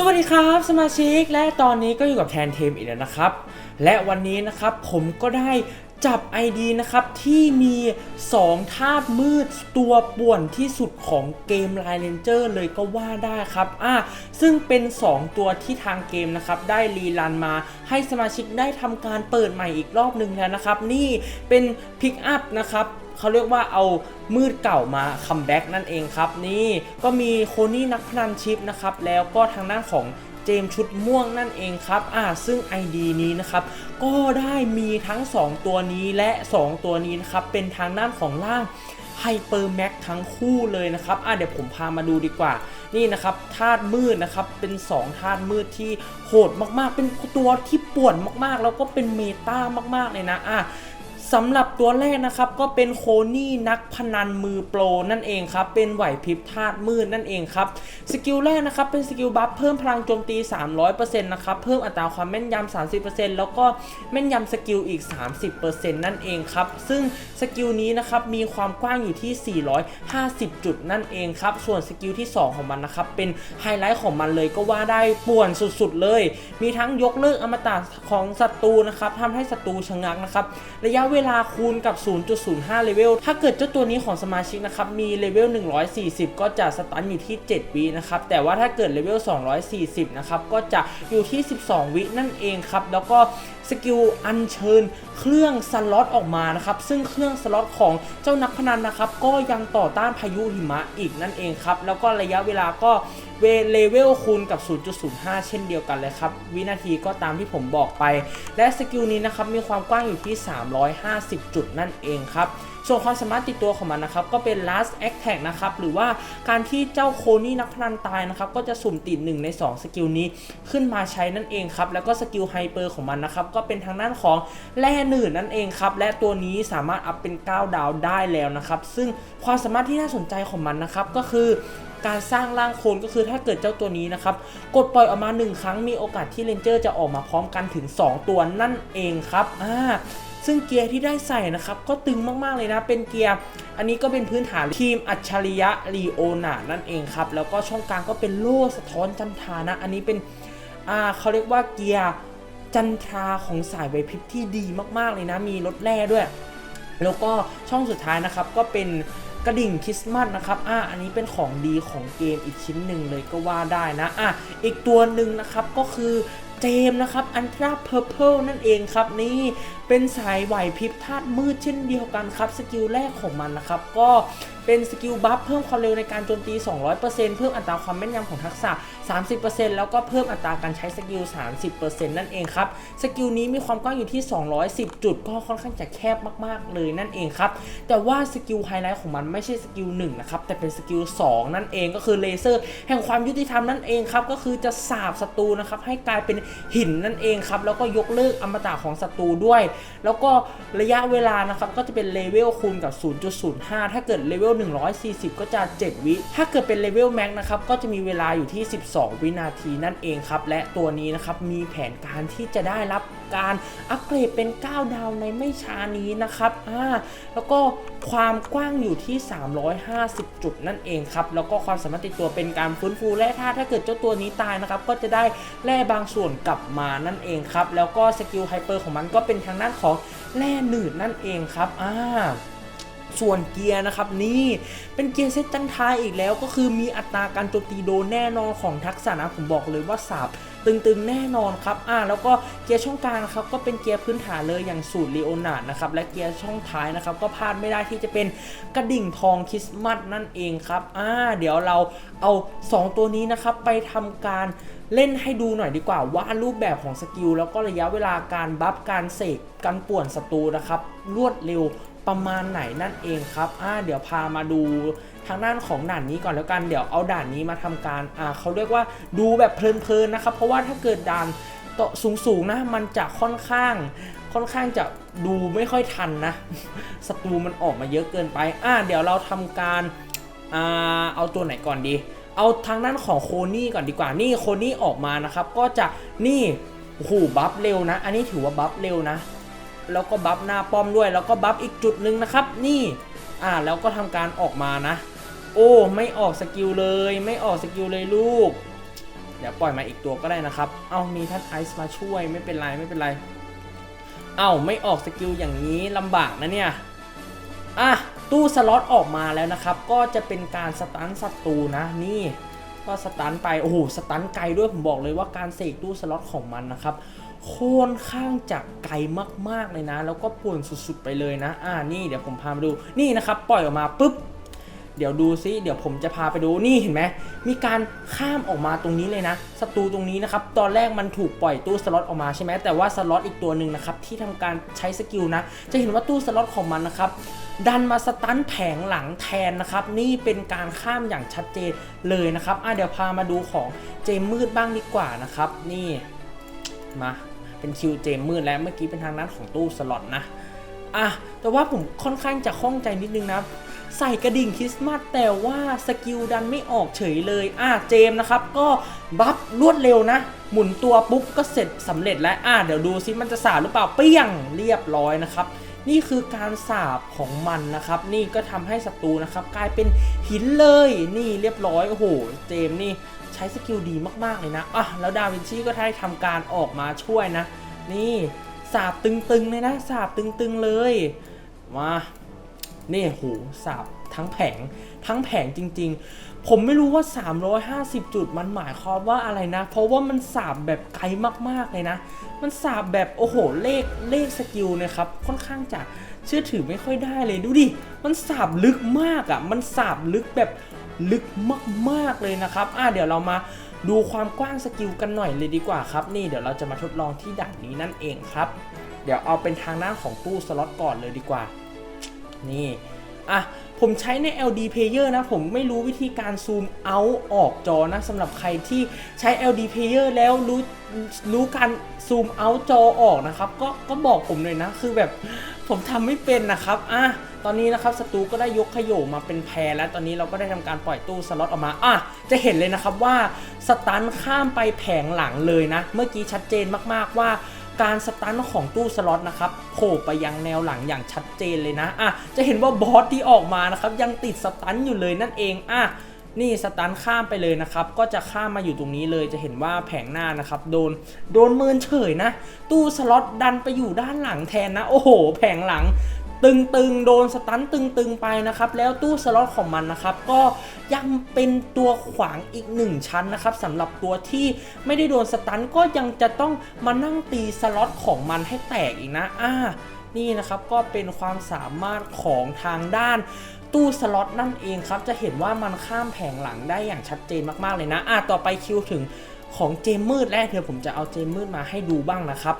สวัสดีครับสมาชิกและตอนนี้ก็อยู่กับแทนเทมอีกแล้วนะครับ และวันนี้นะครับผมก็ได้จับ ID นะครับ ที่มี2ธาตุมืดตัวป่วนที่สุดของเกม l ล n เ r นเจอร์เลยก็ว่าได้ครับอะซึ่งเป็น 2 ตัวที่ทางเกมนะครับ ได้รีรันมาให้สมาชิกได้ทำการเปิดใหม่อีกรอบหนึ่งแล้วนะครับ นี่เป็นพิกอัพนะครับ เขาเรียกว่าเอามืดเก่ามาคัมแบ็กนั่นเองครับ นี่ก็มีโคนี่นักพนันชิปนะครับ แล้วก็ทางด้านของเจมชุดม่วงนั่นเองครับ อ่า ซึ่ง ID นี้นะครับ ก็ได้มีทั้ง 2 ตัวนี้และ 2 ตัวนี้นะครับ เป็นทางด้านของล่างไฮเปอร์แม็กทั้งคู่เลยนะครับ อ่าเดี๋ยวผมพามาดูดีกว่า นี่นะครับธาตุมืดนะครับ เป็น 2ธาตุมืดที่โหดมากๆ เป็นตัวที่ป่วนมากๆ แล้วก็เป็นเมตามากๆเลยนะ อะ สำหรับตัวแรกนะครับก็เป็นโคนี่นักพนันมือโปรนั่นเองครับ เป็นไหวพริบธาตุมืดนั่นเองครับ สกิลแรกนะครับเป็นสกิลบัฟเพิ่มพลังโจมตี 300%นะครับ เพิ่มอัตราความแม่นยำ 30%แล้วก็แม่นยำสกิลอีก 30%นั่นเองครับ ซึ่งสกิลนี้นะครับมีความกว้างอยู่ที่ 450 จุดนั่นเองครับ ส่วนสกิลที่ 2 ของมันนะครับเป็นไฮไลท์ของมันเลยก็ว่าได้ป่วนสุดๆเลย มีทั้งยกเลิกอมตะของศัตรูนะครับทำให้ศัตรูชะงักนะครับ ระยะเวลาคูณกับ 0.05 เลเวล ถ้าเกิดเจ้าตัวนี้ของสมาชิกนะครับ มีเลเวล 140 ก็จะสตันอยู่ที่ 7 วินะครับ แต่ว่าถ้าเกิดเลเวล 240 นะครับ ก็จะอยู่ที่ 12 วินั่นเองครับ แล้วก็ สกิลอัญเชิญเครื่องสล็อตออกมานะครับ ซึ่งเครื่องสล็อตของเจ้านักพนันนะครับ ก็ยังต่อต้านพายุหิมะอีกนั่นเองครับ แล้วก็ระยะเวลาก็เวเลเวลคูณกับ 0.05 เช่นเดียวกันเลยครับ วินาทีก็ตามที่ผมบอกไป และสกิลนี้นะครับมีความกว้างอยู่ที่ 350 จุดนั่นเองครับ ส่วนความสามารถติดตัวของมันนะครับก็เป็น last attack นะครับหรือว่าการที่เจ้าโคนี่นักพนันตายนะครับก็จะสุ่มติด1ใน 2 สกิลนี้ขึ้นมาใช้นั่นเองครับแล้วก็สกิลไฮเปอร์ของมันนะครับก็เป็นทางด้านของแร่หนืดนั่นเองครับและตัวนี้สามารถอัพเป็น 9 ดาวได้แล้วนะครับซึ่งความสามารถที่น่าสนใจของมันนะครับก็คือการสร้างร่างโคลนก็คือถ้าเกิดเจ้าตัวนี้นะครับ กดปล่อยออกมา 1 ครั้งมีโอกาสที่เรนเจอร์จะออกมาพร้อมกันถึง 2 ตัวนั่นเองครับอ่า ซึ่งเกียร์ที่ได้ใส่นะครับก็ตึงมากๆเลยนะเป็นเกียร์อันนี้ก็เป็นพื้นฐานทีมอัจฉริยะลีโอนานั่นเองครับแล้วก็ช่องกลางก็เป็นโล่สะท้อนจันทานะ อันนี้เป็นอ่าเขาเรียกว่าเกียร์จันทราของสายไวพริบที่ดีมากๆเลยนะมีรถแร่ด้วย แล้วก็ช่องสุดท้ายนะครับก็เป็นกระดิ่งคริสต์มาสนะครับอะอันนี้เป็นของดีของเกมอีกชิ้นหนึ่งเลยก็ว่าได้นะอะอีกตัวหนึ่งนะครับก็คือ เจมส์นะครับอันตราเพอร์เพลนั่นเองครับนี่เป็นสายไหวพริบธาตุมืดเช่นเดียวกันครับสกิลแรกของมันนะครับก็ เป็นสกิลบัฟเพิ่มความเร็วในการโจมตี 200%เพิ่มอัตราความแม่นยำของทักษะ 30%แล้วก็เพิ่มอัตราการใช้สกิล 30%นั่นเองครับ สกิลนี้มีความกว้างอยู่ที่ 210 จุด ก็ค่อนข้างจะแคบมากๆ เลยนั่นเองครับ แต่ว่าสกิลไฮไลท์ของมันไม่ใช่สกิล1นะครับ แต่เป็นสกิล2นั่นเองก็คือเลเซอร์แห่งความยุติธรรมนั่นเองครับ ก็คือจะสาบศัตรูนะครับให้กลายเป็นหินนั่นเองครับ แล้วก็ยกเลิกอมตะของศัตรูด้วย แล้วก็ระยะเวลานะครับก็จะเป็นเลเวลคูณกับ 0.05 ถ้าเกิดเลเวล140 ก็จะ 7 วิ ถ้าเกิดเป็นเลเวลแม็กนะครับ ก็จะมีเวลาอยู่ที่ 12 วินาทีนั่นเองครับ และตัวนี้นะครับ มีแผนการที่จะได้รับการอัปเกรดเป็น 9 ดาวในไม่ช้านี้นะครับอ่าแล้วก็ความกว้างอยู่ที่ 350 จุดนั่นเองครับ แล้วก็ความสามารถติดตัวเป็นการฟื้นฟูแร่ธาตุถ้าเกิดเจ้าตัวนี้ตายนะครับ ก็จะได้แร่บางส่วนกลับมานั่นเองครับ แล้วก็สกิลไฮเปอร์ของมันก็เป็นทางด้านของแร่หนืดนั่นเองครับอ่า ส่วนเกียร์นะครับนี่เป็นเกียร์เซตจันทายอีกแล้วก็คือมีอัตราการโจมตีโดนแน่นอนของทักษะนะผมบอกเลยว่าสาบตึงๆแน่นอนครับอ่าแล้วก็เกียร์ช่องกลางครับก็เป็นเกียร์พื้นฐานเลยอย่างสูตรลีโอนาร์ดนะครับและเกียร์ช่องท้ายนะครับก็พลาดไม่ได้ที่จะเป็นกระดิ่งทองคริสต์มาสนั่นเองครับอ่าเดี๋ยวเราเอา 2 ตัวนี้นะครับไปทำการเล่นให้ดูหน่อยดีกว่าว่ารูปแบบของสกิลแล้วก็ระยะเวลาการบัฟการเสกการป่วนศัตรูนะครับรวดเร็ว ประมาณไหนนั่นเองครับอ่าเดี๋ยวพามาดูทางด้านของด่านนี้ก่อนแล้วกันเดี๋ยวเอาด่านนี้มาทำการอ่าเขาเรียกว่าดูแบบเพลินๆนะครับ เพราะว่าถ้าเกิดด่านโตะสูงๆนะมันจะค่อนข้างค่อนข้างจะดูไม่ค่อยทันนะศัตรูมันออกมาเยอะเกินไปอ่าเดี๋ยวเราทำการอ่าเอาตัวไหนก่อนดี เอาทางด้านของโคนี่ก่อนดีกว่านี่โคนี่ออกมานะครับ ก็จะนี่โอ้โหบัฟเร็วนะ อันนี้ถือว่าบัฟเร็วนะ แล้วก็บัฟหน้าป้อมด้วย แล้วก็บัฟอีกจุดหนึ่งนะครับ นี่อ่าแล้วก็ทำการออกมานะ โอ้ไม่ออกสกิลเลย ไม่ออกสกิลเลยลูก เดี๋ยวปล่อยมาอีกตัวก็ได้นะครับ เอามีท่านไอซ์มาช่วยไม่เป็นไรไม่เป็นไร เอาไม่ออกสกิลอย่างนี้ลำบากนะเนี่ยอะตู้สล็อตออกมาแล้วนะครับ ก็จะเป็นการสตันศัตรูนะนี่ก็สตันไปโอ้โหสตันไกลด้วยผมบอกเลยว่าการเสกตู้สล็อตของมันนะครับ ค่อนข้างจะไกลมากๆเลยนะ แล้วก็ป่วนสุดๆไปเลยนะ อ่านี่เดี๋ยวผมพามาดูนี่นะครับ ปล่อยออกมาปุ๊บเดี๋ยวดูซิเดี๋ยวผมจะพาไปดูนี่เห็นไหมมีการข้ามออกมาตรงนี้เลยนะศัตรูตรงนี้นะครับตอนแรกมันถูกปล่อยตู้สล็อตออกมาใช่ไหมแต่ว่าสล็อตอีกตัวหนึ่งนะครับที่ทำการใช้สกิลนะ จะเห็นว่าตู้สล็อตของมันนะครับดันมาสตันแผงหลังแทนนะครับ นี่เป็นการข้ามอย่างชัดเจนเลยนะครับอะเดี๋ยวพามาดูของเจมมืดบ้างดีกว่านะครับ นี่มา เป็นคิวเจมมืดแล้วเมื่อกี้เป็นทางด้านของตู้สล็อตนะอะแต่ว่าผมค่อนข้างจะข้องใจนิดนึงนะใส่กระดิ่งคริสต์มาสแต่ว่าสกิลดันไม่ออกเฉยเลยอะเจมนะครับ ก็บัฟรวดเร็วนะ หมุนตัวปุ๊บก็เสร็จสำเร็จแล้วอะเดี๋ยวดูซิมันจะสาบหรือเปล่าเปี้ยงเรียบร้อยนะครับ นี่คือการสาบของมันนะครับ นี่ก็ทำให้ศัตรูนะครับ กลายเป็นหินเลยนี่เรียบร้อยโอ้โหเจมนี่ ช้สกิลดีมากๆเลยนะอะแล้วดาวินชีก็ได้ทำการออกมาช่วยนะ นี่สาบตึงๆเลยนะสาบตึงๆเลยมานี่โหสาบทั้งแผงทั้งแผงจริง ๆ ผมไม่รู้ว่า 350 จุดมันหมายความว่าอะไรนะ เพราะว่ามันสาบแบบไกลมากๆเลยนะ มันสาบแบบโอ้โหเลขเลขสกิลนะครับค่อนข้างจะเชื่อถือไม่ค่อยได้เลยดูดิ มันสาบลึกมากอะ่ะ มันสาบลึกแบบ ลึกมากๆเลยนะครับอะเดี๋ยวเรามาดูความกว้างสกิลกันหน่อยเลยดีกว่าครับ นี่เดี๋ยวเราจะมาทดลองที่ด่านนี้นั่นเองครับ เดี๋ยวเอาเป็นทางหน้านของตู้สล็อตก่อนเลยดีกว่า นี่อะผมใช้ใน LD Player นะ ผมไม่รู้วิธีการซูมเอาออกจอนะสำหรับใครที่ใช้ LD Player แล้วรู้รู้การซูมเอาจอออกนะครับ ก็ก็บอกผมเลยนะ คือแบบผมทำไม่เป็นนะครับอะ ตอนนี้นะครับศัตรูก็ได้ยกขยโยมาเป็นแพรแล้วตอนนี้เราก็ได้ทำการปล่อยตู้สล็อตออกมาอะจะเห็นเลยนะครับว่าสตันข้ามไปแผงหลังเลยนะ เมื่อกี้ชัดเจนมากๆว่าการสตันของตู้สล็อตนะครับโผล่ไปยังแนวหลังอย่างชัดเจนเลยนะอะจะเห็นว่าบอสที่ออกมานะครับยังติดสตันอยู่เลยนั่นเองอะนี่สตันข้ามไปเลยนะครับ ก็จะข้ามมาอยู่ตรงนี้เลยจะเห็นว่าแผงหน้านะครับ โดนโดนเมินเฉยนะ ตู้สล็อตดันไปอยู่ด้านหลังแทนนะ โอ้โห แผงหลัง ตึงๆ โดนสตันตึงๆ ไปนะครับ แล้วตู้สล็อตของมันนะครับ ก็ยังเป็นตัวขวางอีกหนึ่งชั้นนะครับสำหรับตัวที่ไม่ได้โดนสตันก็ยังจะต้องมานั่งตีสล็อตของมันให้แตกอีกนะอ่านี่นะครับก็เป็นความสามารถของทางด้านตู้สล็อตนั่นเองครับ จะเห็นว่ามันข้ามแผงหลังได้อย่างชัดเจนมากๆเลยนะอะต่อไปคิวถึงของเจมมืดแรกเดี๋ยวผมจะเอาเจมมืดมาให้ดูบ้างนะครับ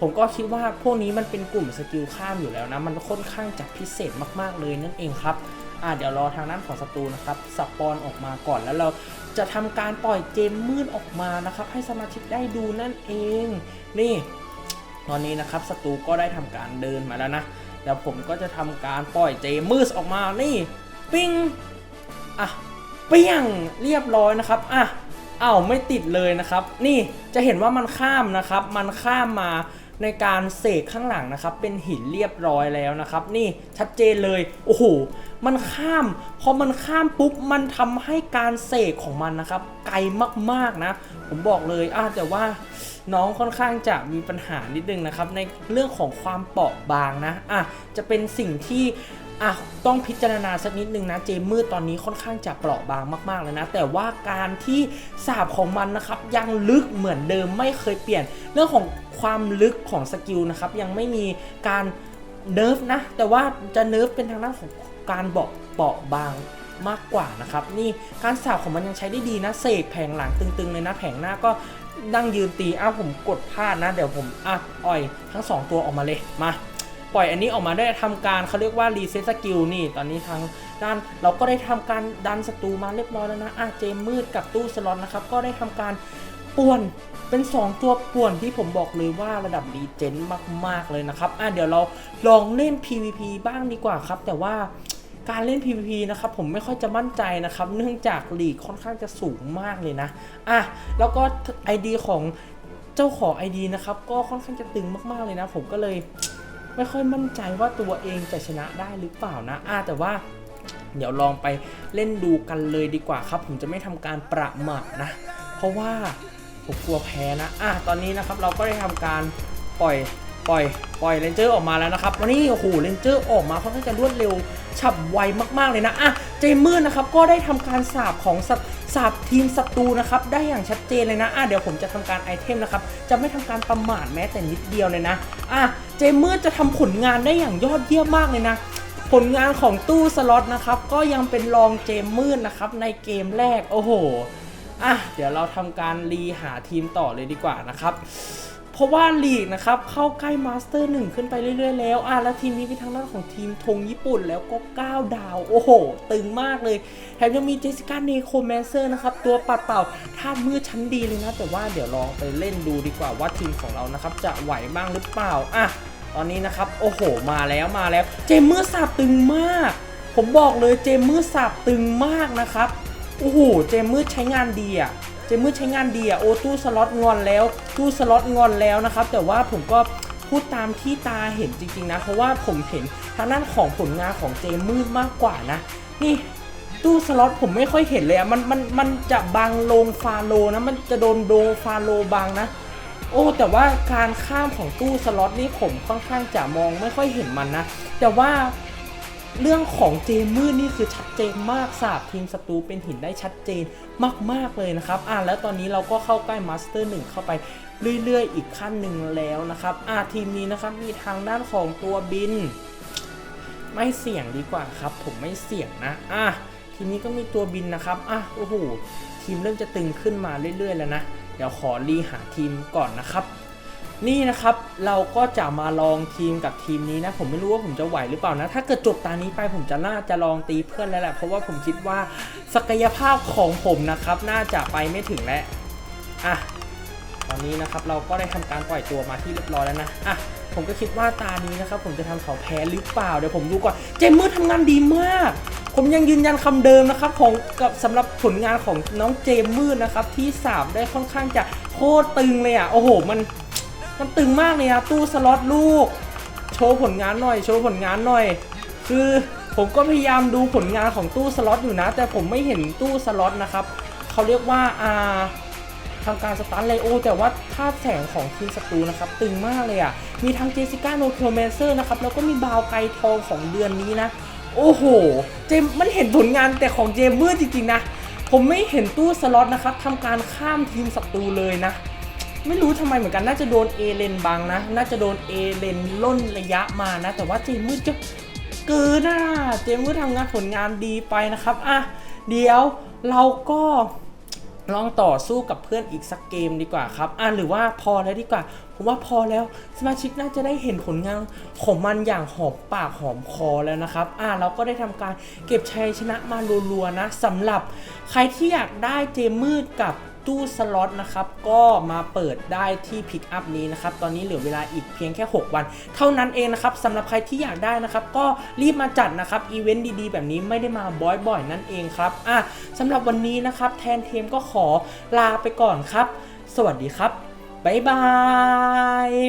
ผมก็คิดว่าพวกนี้มันเป็นกลุ่มสกิลข้ามอยู่แล้วนะ มันค่อนข้างจะพิเศษมากๆเลยนั่นเองครับอ่าเดี๋ยวรอทางด้านของศัตรูนะครับสปอนออกมาก่อนแล้วเราจะทำการปล่อยเจมมืดออกมานะครับ ให้สมาชิกได้ดูนั่นเอง นี่ ตอนนี้นะครับศัตรูก็ได้ทำการเดินมาแล้วนะเดี๋ยวผมก็จะทำการปล่อยเจมืดออกมานี่ ปิ้งอะเปี้ยงเรียบร้อยนะครับอะอ้าวไม่ติดเลยนะครับ นี่จะเห็นว่ามันข้ามนะครับ มันข้ามมา ในการเสกข้างหลังนะครับ เป็นหินเรียบร้อยแล้วนะครับ นี่ชัดเจนเลย โอ้โห มันข้าม พอมันข้ามปุ๊บ มันทำให้การเสกของมันนะครับ ไกลมากๆนะ ผมบอกเลยอะแต่ว่าน้องค่อนข้างจะมีปัญหานิดนึงนะครับ ในเรื่องของความเปราะบางนะอะจะเป็นสิ่งที่ อะต้องพิจารณาสักนิดนึงนะเจมมืดตอนนี้ค่อนข้างจะเปราะบางมากๆเลยนะ แต่ว่าการที่สาบของมันนะครับยังลึกเหมือนเดิมไม่เคยเปลี่ยน เรื่องของความลึกของสกิลนะครับยังไม่มีการเนิร์ฟนะ แต่ว่าจะเนิร์ฟเป็นทางด้านของการเบาะเปราะบางมากกว่านะครับนี่การสาบของมันยังใช้ได้ดีนะเสกแผงหลังตึงๆเลยนะแผงหน้าก็ดั้งยืนตีอ้าวผมกดพลาดนะ เดี๋ยวผมอะอ่อยทั้ง 2 ตัวออกมาเลยมา ปล่อยอันนี้ออกมาได้ทำการเขาเรียกว่ารีเซ็ตสกิลนี่ตอนนี้ทางด้านเราก็ได้ทำการดันศัตรูมาเรียบร้อยแล้วนะอะเจมมืดกับตู้สล็อตนะครับก็ได้ทำการป่วนเป็น 2 ตัวป่วนที่ผมบอกเลยว่าระดับดีเจนมาก ๆ เลยนะครับ อะเดี๋ยวเราลองเล่น PVP บ้างดีกว่าครับ แต่ว่าการเล่น PVP นะครับผมไม่ค่อยจะมั่นใจนะครับ เนื่องจากลีกค่อนข้างจะสูงมากเลยนะ อะ แล้วก็ ID ของเจ้าของ ID นะครับ ก็ค่อนข้างจะตึงมาก ๆ เลยนะ ผมก็เลย ไม่ค่อยมั่นใจว่าตัวเองจะชนะได้หรือเปล่านะอะแต่ว่าเดี๋ยวลองไปเล่นดูกันเลยดีกว่าครับ ผมจะไม่ทำการประมาทนะ เพราะว่าผมกลัวแพ้นะอะตอนนี้นะครับเราก็ได้ทำการปล่อยปล่อยปล่อยเรนเจอร์ออกมาแล้วนะครับวันนี้โอ้โหเรนเจอร์ออกมาค่อนข้างจะรวดเร็วฉับไวมากๆเลยนะอะเจมืดนะครับก็ได้ทำการสาบของสัต สับทีมศัตรูนะครับได้อย่างชัดเจนเลยนะอะเดี๋ยวผมจะทำการไอเทมนะครับจะไม่ทำการประมาทแม้แต่นิดเดียวเลยนะอะเจมืดจะทำผลงานได้อย่างยอดเยี่ยมมากเลยนะผลงานของตู้สล็อตนะครับก็ยังเป็นรองเจมมืดนะครับในเกมแรกโอ้โหอะเดี๋ยวเราทำการรีหาทีมต่อเลยดีกว่านะครับ เพราะว่าลีกนะครับเข้าใกล้มาสเตอร์หนึ่งขึ้นไปเรื่อยๆแล้วอะแล้วทีมนี้เป็นทางด้านของทีมธงญี่ปุ่นแล้วก็ 9 ดาว โอ้โห ตึงมากเลย แถมยังมีเจสิก้าเนโคแมนเซอร์นะครับ ตัวปัดเป่าธามืดชั้นดีเลยนะ แต่ว่าเดี๋ยวลองไปเล่นดูดีกว่าว่าทีมของเรานะครับ จะไหวบ้างหรือเปล่าอะตอนนี้นะครับ โอ้โห มาแล้วมาแล้ว เจมเมอร์สาบตึงมาก ผมบอกเลยเจมเมอร์สาบตึงมากนะครับโอ้โหเจมมืดใช้งานดีอะ เจมืดใช้งานดีอะโอ้ตู้สล็อตงอนแล้ว ตู้สล็อตงอนแล้วนะครับ แต่ว่าผมก็พูดตามที่ตาเห็นจริงๆนะ เพราะว่าผมเห็นทางด้านของผลงานของเจมมืดมากกว่านะ นี่ตู้สล็อตผมไม่ค่อยเห็นเลยอะมันมันมันจะบังลงฟาโลนะ มันจะโดนโดฟาโลบังนะ โอ้แต่ว่าการข้ามของตู้สล็อตนี่ผมค่อนข้างจะมองไม่ค่อยเห็นมันนะ แต่ว่า เรื่องของเจมมืดนี่คือชัดเจนมากสาบทีมศัตรูเป็นหินได้ชัดเจนมากๆเลยนะครับอ่าแล้วตอนนี้เราก็เข้าใกล้มาสเตอร์หนึ่งเข้าไปเรื่อยๆ อีกขั้นหนึ่งแล้วนะครับอ่าทีมนี้นะครับมีทางด้านของตัวบิน ไม่เสี่ยงดีกว่าครับ ผมไม่เสี่ยงนะอะทีนี้ก็มีตัวบินนะครับอะโอ้โหทีมเริ่มจะตึงขึ้นมาเรื่อยๆ แล้วนะเดี๋ยวขอรีหาทีมก่อนนะครับ นี่นะครับเราก็จะมาลองทีมกับทีมนี้นะ ผมไม่รู้ว่าผมจะไหวหรือเปล่านะ ถ้าเกิดจบตานี้ไปผมจะน่าจะลองตีเพื่อนแล้วแหละเพราะว่าผมคิดว่าศักยภาพของผมนะครับ น่าจะไปไม่ถึงแล้วอะตอนนี้นะครับเราก็ได้ทำการปล่อยตัวมาที่เรียบร้อยแล้วนะอะผมก็คิดว่าตานี้นะครับ ผมจะทำเขาแพ้หรือเปล่าเดี๋ยวผมดูก่อนเจมมืดทำงานดีมาก ผมยังยืนยันคำเดิมนะครับของกับสำหรับผลงานของน้องเจมมืดนะครับที่สามได้ค่อนข้างจะโคตรตึงเลยอะโอ้โหมัน มันตึงมากเลยครับตู้สล็อตลูก โชว์ผลงานหน่อย โชว์ผลงานหน่อย คือผมก็พยายามดูผลงานของตู้สล็อตอยู่นะ แต่ผมไม่เห็นตู้สล็อตนะครับเขาเรียกว่าอ่าทำการสตาร์ทไลโอแต่ว่าธาแสงของทีมศัตรูนะครับตึงมากเลยอะ มีทั้งเจสสิก้าโนเคลเมเซอร์นะครับแล้วก็มีบาวไกทองของเดือนนี้นะ โอ้โห เจมมันเห็นผลงานแต่ของเจมมืดจริงๆนะ ผมไม่เห็นตู้สล็อตนะครับทำการข้ามทีมศัตรูเลยนะ ไม่รู้ทำไมเหมือนกันน่าจะโดนเอเลนบังนะ น่าจะโดนเอเลนล่นระยะมานะ แต่ว่าเจมืดจะเกินอะเจมืดทำงานผลงานดีไปนะครับอะเดี๋ยวเราก็ลองต่อสู้กับเพื่อนอีกสักเกมดีกว่าครับอะหรือว่าพอแล้วดีกว่า ผมว่าพอแล้วสมาชิกน่าจะได้เห็นผลงานของมันอย่างหอมปากหอมคอแล้วนะครับอะเราก็ได้ทำการเก็บชัยชนะมารัวๆนะสำหรับใครที่อยากได้เจมืดกับ ตู้สล็อตนะครับก็มาเปิดได้ที่พิกอัพนี้นะครับตอนนี้เหลือเวลาอีกเพียงแค่ 6 วัน เท่านั้นเองนะครับสำหรับใครที่อยากได้นะครับก็รีบมาจัดนะครับอีเวนต์ดีๆ แบบนี้ไม่ได้มาบ่อยๆ นั่นเองครับอะสำหรับวันนี้นะครับแทนเทมก็ขอลาไปก่อนครับ สวัสดีครับบ๊ายบาย